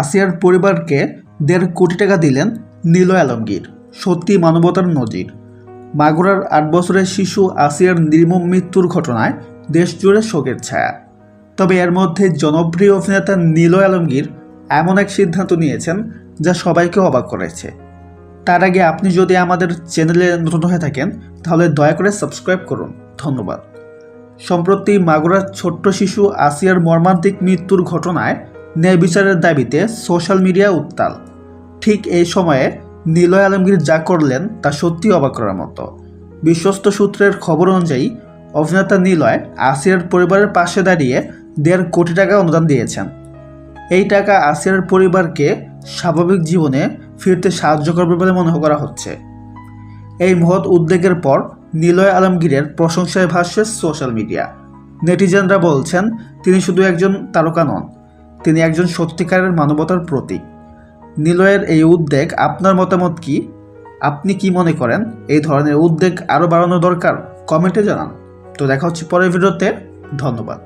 আসিয়ার পরিবারকে দেড় কোটি টাকা দিলেন নিলয় আলমগীর। সত্যি মানবতার নজির। মাগুরার আট বছরের শিশু আসিয়ার নির্মম মৃত্যুর ঘটনায় দেশজুড়ে শোকের ছায়া। তবে এর মধ্যে জনপ্রিয় অভিনেতা নিলয় আলমগীর এমন এক সিদ্ধান্ত নিয়েছেন যা সবাইকে অবাক করেছে। তার আগে আপনি যদি আমাদের চ্যানেলে নতুন হয়ে থাকেন, তাহলে দয়া করে সাবস্ক্রাইব করুন। ধন্যবাদ। সম্প্রতি মাগুরার ছোট্ট শিশু আসিয়ার মর্মান্তিক মৃত্যুর ঘটনায় ন্যায় বিচারের দাবিতে সোশ্যাল মিডিয়া উত্তাল। ঠিক এই সময়ে নিলয় আলমগীর যা করলেন তা সত্যি অবাক করার মতো। বিশ্বস্ত সূত্রের খবর অনুযায়ী, অভিনেতা নিলয় আসিয়ার পরিবারের পাশে দাঁড়িয়ে দেড় কোটি টাকা অনুদান দিয়েছেন। এই টাকা আসিয়ার পরিবারকে স্বাভাবিক জীবনে ফিরতে সাহায্য করবে বলে মনে করা হচ্ছে। এই মহৎ উদ্যোগের পর নিলয় আলমগীরের প্রশংসায় ভাসছে সোশ্যাল মিডিয়া। নেটিজেনরা বলছেন, তিনি শুধু একজন তারকা নন তিনি একজন সত্যিকারের মানবতার প্রতীক। নিলয়ের এই উদ্বেগ আপনার মতামত কি? আপনি কি মনে করেন এই ধরনের উদ্বেগ আরও বাড়ানো দরকার? কমেন্টে জানান। তো দেখা হচ্ছে পরের ভিডিওতে। ধন্যবাদ।